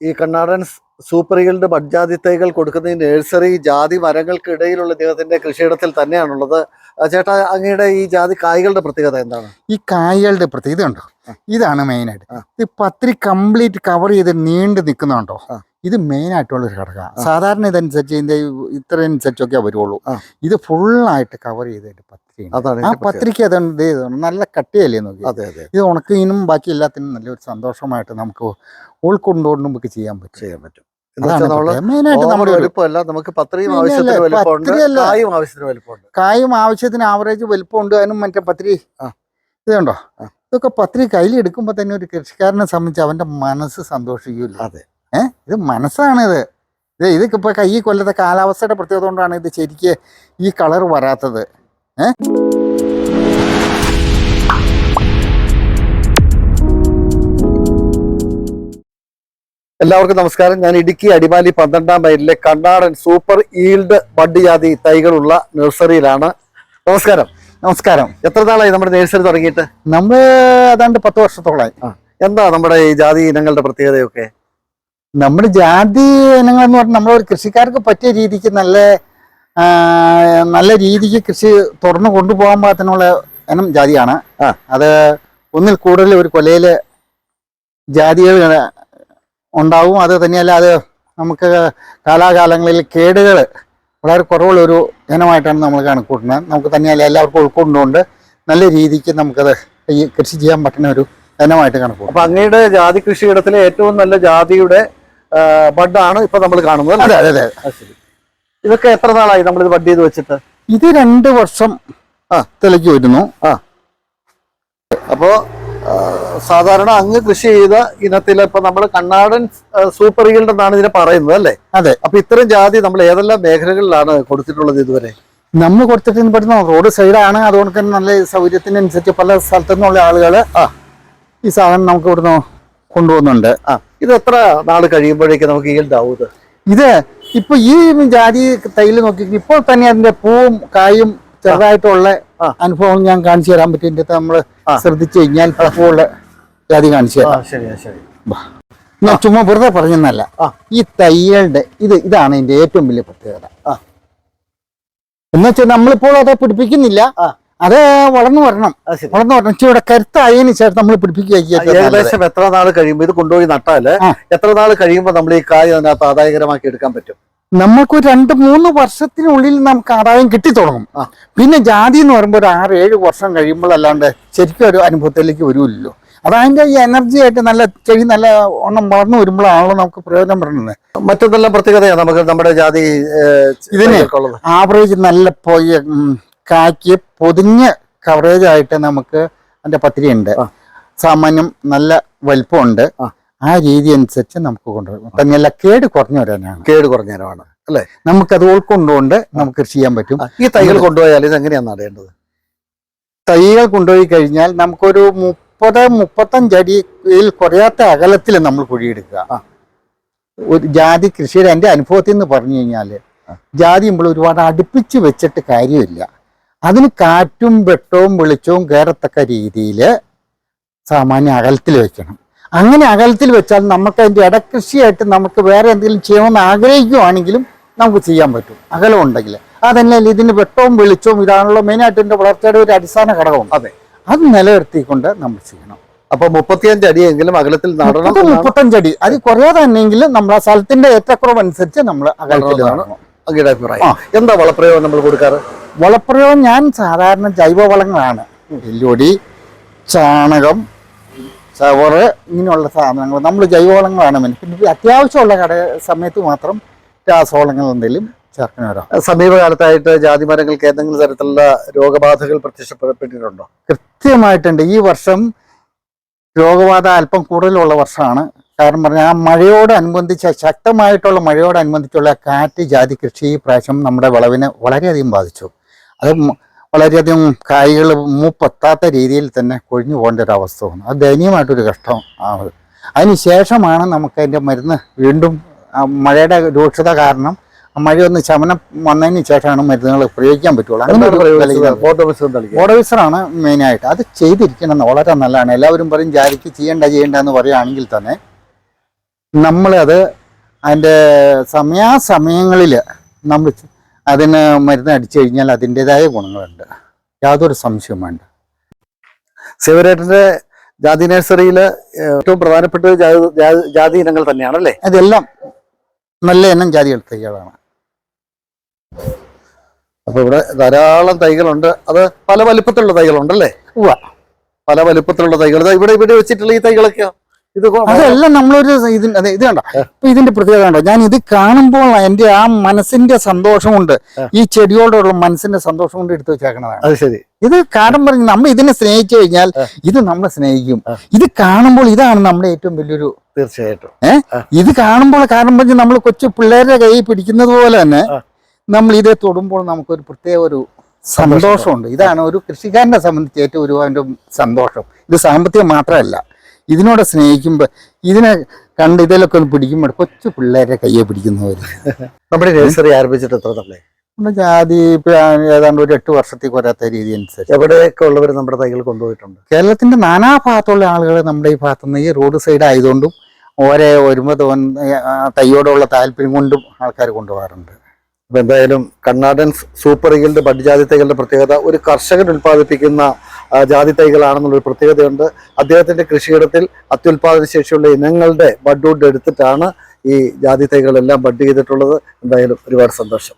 ഈ Kannadan super yield ബഡ്ജാതി തൈകൾ കൊടുക്കുന്ന ഈ നഴ്സറി ജാതി മരങ്ങൾക്കിടയിലുള്ള ഇദ്ദേഹത്തിന്റെ കൃഷിയിടത്തിൽ തന്നെയാണുള്ളത്. ചേട്ടാ അങ്ങയുടെ ഈ ജാതി കായ്കളുടെ പ്രത്യേകത എന്താണ്? ഈ കായകളുടെ പ്രത്യേകത ഉണ്ടോ ഇതാണ് മെയിൻ ആയിട്ട്. ആ. ഇത് പത്രി കംപ്ലീറ്റ് കവർ ചെയ്ത് നീണ്ടു നിൽക്കുന്നുണ്ടോ. ഇത് മെയിൻ ആയിട്ടുള്ള ഒരു ഘടകമാണ്. സാധാരണ ഇതനുസരിച്ച് ഇതിന്റെ ഇത്ര അനുസരിച്ചൊക്കെ വരുള്ളൂ ഇത് ഫുള്ളായിട്ട് കവർ ചെയ്തിട്ട് പത്രിക ആ പത്രിക. അതുകൊണ്ട് നല്ല കട്ടിയല്ലേ നോക്കി? ഇത് ഉണക്കിനും ബാക്കി എല്ലാത്തിനും നല്ലൊരു സന്തോഷമായിട്ട് നമുക്ക് ഉൾക്കൊണ്ടുകൊണ്ട് നമുക്ക് ചെയ്യാൻ പറ്റും. ചെയ്യാൻ പറ്റും. നമുക്ക് ആവശ്യത്തിന്. കായും ആവശ്യത്തിന് ആവറേജ് വലിപ്പമുണ്ട്. അതിനും മറ്റേ പത്രി. ഇതുണ്ടോ ഇതൊക്കെ പത്രി കയ്യിലെടുക്കുമ്പോ തന്നെ ഒരു കൃഷിക്കാരനെ സംബന്ധിച്ച് അവന്റെ മനസ്സ് സന്തോഷിക്കില്ല അതെ. ഇത് മനസ്സാണിത്. ഇത് ഇതൊക്കെ ഇപ്പോൾ കൈ കൊല്ലത്തെ കാലാവസ്ഥയുടെ പ്രത്യേകത കൊണ്ടാണ് ഇത് ശരിക്ക് ഈ കളർ വരാത്തത്. ഏ? എല്ലാവർക്കും നമസ്കാരം. ഞാൻ ഇടുക്കി അടിമാലി പന്ത്രണ്ടാം മൈലിലെ കണ്ണാടൻ സൂപ്പർ ഈൽഡ് ബഡ് ജാതി തൈകളുള്ള നഴ്സറിയിലാണ്. നമസ്കാരം. നമസ്കാരം. എത്ര നാളായി നമ്മുടെ നഴ്സറി തുടങ്ങിയിട്ട്? നമ്മൾ ഏതാണ്ട് പത്ത് വർഷത്തോളായി. എന്താ നമ്മുടെ ഈ ജാതി ഇനങ്ങളുടെ പ്രത്യേകതയൊക്കെ? നമ്മുടെ ജാതി ഇനങ്ങൾ എന്ന് പറഞ്ഞാൽ നമ്മളൊരു കൃഷിക്കാർക്ക് പറ്റിയ രീതിക്ക് നല്ല നല്ല രീതിക്ക് കൃഷി തുറന്നു കൊണ്ടുപോകാൻ പാകത്തിനുള്ള ഇനം ജാതിയാണ്. അത് ഒന്നിൽ കൂടുതൽ ഒരു കൊലയിൽ ജാതികൾ ഉണ്ടാവും. അത് തന്നെയല്ല അത് നമുക്ക് കാലാകാലങ്ങളിൽ കേടുകൾ വളരെ കുറവുള്ള ഒരു ഇനമായിട്ടാണ് നമ്മൾ കണക്കൂട്ടുന്നത്. നമുക്ക് തന്നെയല്ല എല്ലാവർക്കും ഉൾക്കൊണ്ടുകൊണ്ട് നല്ല രീതിക്ക് നമുക്കത് ഈ കൃഷി ചെയ്യാൻ പറ്റുന്ന ഒരു ഇനമായിട്ട് കണക്കൂട്ടും അപ്പം അങ്ങയുടെ ജാതി കൃഷിയിടത്തിലെ ഏറ്റവും നല്ല ജാതിയുടെ ബഡാണ് ഇപ്പൊ നമ്മൾ കാണുന്നത്? അതെ അതെ അതെ. ഇതൊക്കെ എത്ര നാളായി നമ്മൾ ഇത് ബഡ് ചെയ്ത് വെച്ചിട്ട്? ഇത് രണ്ട് വർഷം ആ. തെളിക്ക് വരുന്നു ആ. അപ്പോ സാധാരണ അങ്ങ് കൃഷി ചെയ്ത ഇനത്തിൽ ഇപ്പൊ നമ്മൾ കണ്ണാടൻ സൂപ്പർ ഈൽഡ് എന്നാണ് ഇതിനെ പറയുന്നത് അല്ലേ? അതെ. അപ്പൊ ഇത്തരം ജാതി നമ്മൾ ഏതെല്ലാം മേഖലകളിലാണ് കൊടുത്തിട്ടുള്ളത് ഇതുവരെ? നമ്മൾ കൊടുത്തിട്ട് പെടുന്ന റോഡ് സൈഡാണ്. അതുകൊണ്ട് തന്നെ നല്ല സൗകര്യത്തിനനുസരിച്ച് പല സ്ഥലത്തു നിന്നുള്ള ആളുകൾ ആ. ഈ സാധനം നമുക്ക് ഇവിടുന്ന് കൊണ്ടുപോകുന്നുണ്ട് ആ. ഇത് എത്ര നാൾ കഴിയുമ്പോഴേക്കും നമുക്ക് ഈൽഡ് ആവും ഇത്? ഇപ്പൊ ഈ ജാതി തൈൽ നോക്കി ഇപ്പോൾ തന്നെ അതിന്റെ പൂവും കായും ചെറുതായിട്ടുള്ള. അനുഭവം ഞാൻ കാണിച്ചു തരാൻ പറ്റും ഇതിന്റെ നമ്മൾ നമ്മൾ ശ്രദ്ധിച്ചു കഴിഞ്ഞാൽ പൂവുള്ള ജാതി കാണിച്ചു തരാം. ശരി ഞാൻ ചുമ്മാ വെറുതെ പറഞ്ഞെന്നല്ല. ആ. ഈ തൈകളുടെ ഇത് ഇതാണ് ഇതിന്റെ ഏറ്റവും വലിയ പ്രത്യേകത. ആ. എന്നുവെച്ചാൽ നമ്മളിപ്പോൾ അത് പിടിപ്പിക്കുന്നില്ല. ആ. അത് വളർന്നു വരണം. വളർന്നു വരണം. ഇച്ചിരി ഇവിടെ കരുത്തായതിനു ശേഷം നമ്മൾ പിടിപ്പിക്കുക ഏകദേശം എത്ര നാൾ കഴിയുമ്പോൾ ഇത് കൊണ്ടുപോയി നട്ടാൽ. എത്ര നാൾ കഴിയുമ്പോൾ നമ്മൾ ഈ കായ് അതിനകത്ത് ആദായകരമാക്കി എടുക്കാൻ പറ്റും? നമുക്ക് ഒരു രണ്ട് മൂന്ന് വർഷത്തിനുള്ളിൽ നമുക്ക് ആദായം കിട്ടി തുടങ്ങും. പിന്നെ ജാതി എന്ന് പറയുമ്പോൾ ഒരു ആറ് ഏഴ് വർഷം കഴിയുമ്പോൾ കഴിയുമ്പോഴല്ലാണ്ട് ശരിക്കും ഒരു അനുഭവത്തിലേക്ക് വരുമല്ലോ. അതതിന്റെ ഈ എനർജി ആയിട്ട് നല്ല ചെടി നല്ല ഒണ്ണം വളർന്നു വരുമ്പോഴാണല്ലോ നമുക്ക് പ്രയോജനം വരുന്നത്. മറ്റെന്തെല്ലാം പ്രത്യേകതയാണ് നമുക്ക് നമ്മുടെ ജാതി ഇതിനെ? ആവറേജ് നല്ല പോയി കായ്ക്ക് പൊതിഞ്ഞ് കവറേജ് ആയിട്ട് നമുക്ക് അതിന്റെ പത്തിരി ഉണ്ട്. സാമാന്യം നല്ല വലിപ്പമുണ്ട് ആ. ആ രീതി അനുസരിച്ച് നമുക്ക് കൊണ്ടുവരും തന്നെയല്ല കേട് കുറഞ്ഞ വരാനാണ് കേട് കുറഞ്ഞ ഇനമാണ്. അല്ലേ? നമുക്കത് ഉൾക്കൊണ്ടുകൊണ്ട് നമുക്ക് കൃഷി ചെയ്യാൻ പറ്റും. ഈ തൈകൾ കൊണ്ടുപോയാൽ ഇത് എങ്ങനെയാണ് നടേണ്ടത്? തൈകൾ കൊണ്ടുപോയി കഴിഞ്ഞാൽ നമുക്കൊരു മുപ്പത് മുപ്പത്തഞ്ച് അടിയിൽ കുറയാത്ത അകലത്തിൽ നമ്മൾ കുഴിയെടുക്കുക. ഒരു ജാതി കൃഷിയുടെ എന്റെ അനുഭവത്തിൽ നിന്ന് പറഞ്ഞു കഴിഞ്ഞാൽ ജാതി നമ്മൾ ഒരുപാട് അടുപ്പിച്ച് വെച്ചിട്ട് കാര്യമില്ല. അതിന് കാറ്റും വെട്ടവും വെളിച്ചവും കയറത്തക്ക രീതിയിൽ സാമാന്യ അകലത്തിൽ വെക്കണം. അങ്ങനെ അകലത്തിൽ വെച്ചാൽ നമുക്ക് അതിന്റെ ഇടകൃഷിയായിട്ട് നമുക്ക് വേറെ എന്തെങ്കിലും ചെയ്യണമെന്ന് ആഗ്രഹിക്കുവാണെങ്കിലും നമുക്ക് ചെയ്യാൻ പറ്റും. അകലം ഉണ്ടെങ്കിൽ. അതല്ലെങ്കിൽ ഇതിന് വെട്ടവും വെളിച്ചവും ഇതാണല്ലോ മെയിനായിട്ട് ഇതിന്റെ വളർച്ചയുടെ ഒരു അടിസ്ഥാന ഘടകം അതെ. അത് നിലനിർത്തിക്കൊണ്ട് നമ്മൾ ചെയ്യണം. അപ്പൊ മുപ്പത്തിയഞ്ച് അടിയെങ്കിലും അകലത്തിൽ നടണം മുപ്പത് അടി മുപ്പത്തഞ്ചടി. അത് കുറയാതെ തന്നെങ്കിലും നമ്മൾ ആ സ്ഥലത്തിന്റെ ഏറ്റക്കുറവ് അനുസരിച്ച് നമ്മൾ അകലത്തിൽ. നടണം. അങ്ങയുടെ അഭിപ്രായം. എന്താ വളപ്രയോഗം നമ്മൾ കൊടുക്കാറ്? വളപ്രയോഗം ഞാൻ സാധാരണ ജൈവവളങ്ങളാണ്. എല്ലുപൊടി ചാണകം ചവറ് ഇങ്ങനെയുള്ള സാധനങ്ങൾ. നമ്മൾ ജൈവവളങ്ങളാണ്. പിന്നെ അത്യാവശ്യമുള്ള കട സമയത്ത് മാത്രം രാസവളങ്ങൾ എന്തെങ്കിലും ചേർക്കണം വരാം. സമീപകാലത്തായിട്ട് ജാതി മരങ്ങൾക്ക് ഏതെങ്കിലും തരത്തിലുള്ള രോഗബാധകൾ പ്രത്യക്ഷപ്പെട്ടിട്ടുണ്ടോ? കൃത്യമായിട്ടുണ്ട്. ഈ വർഷം രോഗബാധ അല്പം കൂടുതലുള്ള വർഷമാണ്. കാരണം പറഞ്ഞാൽ ആ മഴയോടനുബന്ധിച്ച് ശക്തമായിട്ടുള്ള മഴയോടനുബന്ധിച്ചുള്ള കാറ്റ് ജാതി കൃഷി ഈ പ്രാവശ്യം നമ്മുടെ വിളവിനെ വളരെയധികം ബാധിച്ചു. അത് വളരെയധികം കായ്കൾ മൂപ്പെത്താത്ത രീതിയിൽ തന്നെ കൊഴിഞ്ഞു പോകേണ്ട ഒരു അവസ്ഥ വന്നു. അത് ദയനീയമായിട്ടൊരു കഷ്ടം ആവുന്നത് അതിന് ശേഷമാണ് നമുക്ക് അതിന്റെ മരുന്ന് വീണ്ടും മഴയുടെ രൂക്ഷത കാരണം മഴ ഒന്ന് ശമനം വന്നതിന് ശേഷമാണ് മരുന്നുകൾ പ്രയോഗിക്കാൻ പറ്റുള്ളൂ. ഓർഡർസറാണ് മെയിനായിട്ട്. അത് ചെയ്തിരിക്കണം വളരെ നല്ലതാണ്. എല്ലാവരും പറയും ജാരിക്ക് ചെയ്യേണ്ട ചെയ്യേണ്ട എന്ന് പറയുകയാണെങ്കിൽ തന്നെ നമ്മളത് അതിന്റെ സമയാസമയങ്ങളിൽ നമ്മൾ അതിന് മരുന്ന് അടിച്ചു കഴിഞ്ഞാൽ അതിന്റെതായ ഗുണങ്ങളുണ്ട്. യാതൊരു സംശയവും വേണ്ട. ശിവരേട്ടന്റെ ജാതി നഴ്സറിയിൽ ഏറ്റവും പ്രധാനപ്പെട്ട ജാതി- ഇനങ്ങൾ തന്നെയാണ് അല്ലേ തന്നെയാണല്ലേ? അതെല്ലാം നല്ല ഇനം ജാതികൾ തൈകളാണ്. അപ്പോൾ ഇവിടെ ധാരാളം തൈകളുണ്ട്. അത് പല വലിപ്പത്തിലുള്ള തൈകളുണ്ടല്ലേ? ഉവ്വ. പല വലിപ്പത്തിലുള്ള തൈകൾ. ഇവിടെ ഇവിടെ വെച്ചിട്ടുള്ള ഈ തൈകളൊക്കെയോ? ഇത് അതെല്ലാം നമ്മളൊരു ഇതിന് അതെ ഇത് കണ്ടോ? ഇപ്പൊ ഇതിന്റെ പ്രത്യേകത കണ്ടോ? ഞാൻ ഇത് കാണുമ്പോൾ എന്റെ ആ മനസ്സിന്റെ സന്തോഷം കൊണ്ട് ഈ ചെടിയോടുള്ള മനസ്സിന്റെ സന്തോഷം കൊണ്ട് എടുത്തു വെച്ചേക്കണതാണ്. അത് ശരി. ഇത് കാരണം പറഞ്ഞ് നമ്മൾ ഇതിനെ സ്നേഹിച്ചു കഴിഞ്ഞാൽ ഇത് നമ്മളെ സ്നേഹിക്കും. ഇത് കാണുമ്പോൾ ഇതാണ് നമ്മുടെ ഏറ്റവും വലിയൊരു തീർച്ചയായിട്ടും. ഏഹ് ഇത് കാണുമ്പോൾ കാരണം പറഞ്ഞ് നമ്മൾ കൊച്ചു പിള്ളേരുടെ കൈ പിടിക്കുന്നത് പോലെ തന്നെ നമ്മൾ ഇതേ തൊടുമ്പോൾ നമുക്കൊരു പ്രത്യേക ഒരു സന്തോഷമുണ്ട്. ഇതാണ് ഒരു കൃഷിക്കാരനെ സംബന്ധിച്ച് ഏറ്റവും ഒരു അവന്റെ സന്തോഷം. ഇത് സാമ്പത്തികം മാത്രമല്ല. ഇതിനോട് സ്നേഹിക്കുമ്പോൾ ഇതിനെ കണ്ട് ഇതിലൊക്കെ ഒന്ന് പിടിക്കുമ്പോൾ കൊച്ചു പിള്ളേരെ കയ്യെ പിടിക്കുന്നവർ നമ്മുടെ നഴ്സറി ആരംഭിച്ചിട്ട് എത്ര തള്ളേ നമ്മുടെ ജാതി ഏതാണ്ട് ഒരു എട്ട് വർഷത്തേക്ക് വരാത്ത രീതി അനുസരിച്ച്. എവിടെയൊക്കെ ഉള്ളവർ നമ്മുടെ തൈകൾ കൊണ്ടുപോയിട്ടുണ്ട്? കേരളത്തിന്റെ നാനാ ഭാഗത്തുള്ള ആളുകൾ നമ്മുടെ ഈ ഭാഗത്തുനിന്ന് ഈ റോഡ് സൈഡ് ആയതുകൊണ്ടും ഓരോ ഒരുമത് തോൻ തയ്യോടുള്ള താല്പര്യം കൊണ്ടും ആൾക്കാർ കൊണ്ടുപോകാറുണ്ട്. അപ്പൊ എന്തായാലും കർണാടൻ സൂപ്പർ ഈഗിൾഡ് ബഡ് ജാതി തൈകളുടെ പ്രത്യേകത ഒരു കർഷകൻ ഉൽപ്പാദിപ്പിക്കുന്ന ജാതി തൈകളാണെന്നുള്ളൊരു പ്രത്യേകതയുണ്ട്. അദ്ദേഹത്തിന്റെ കൃഷിയിടത്തിൽ അത്യുൽപാദന ശേഷിയുള്ള ഇനങ്ങളുടെ ബഡ് വുഡ് എടുത്തിട്ടാണ് ഈ ജാതി തൈകളെല്ലാം ബഡ് ചെയ്തിട്ടുള്ളത്. എന്തായാലും ഒരുപാട് സന്തോഷം.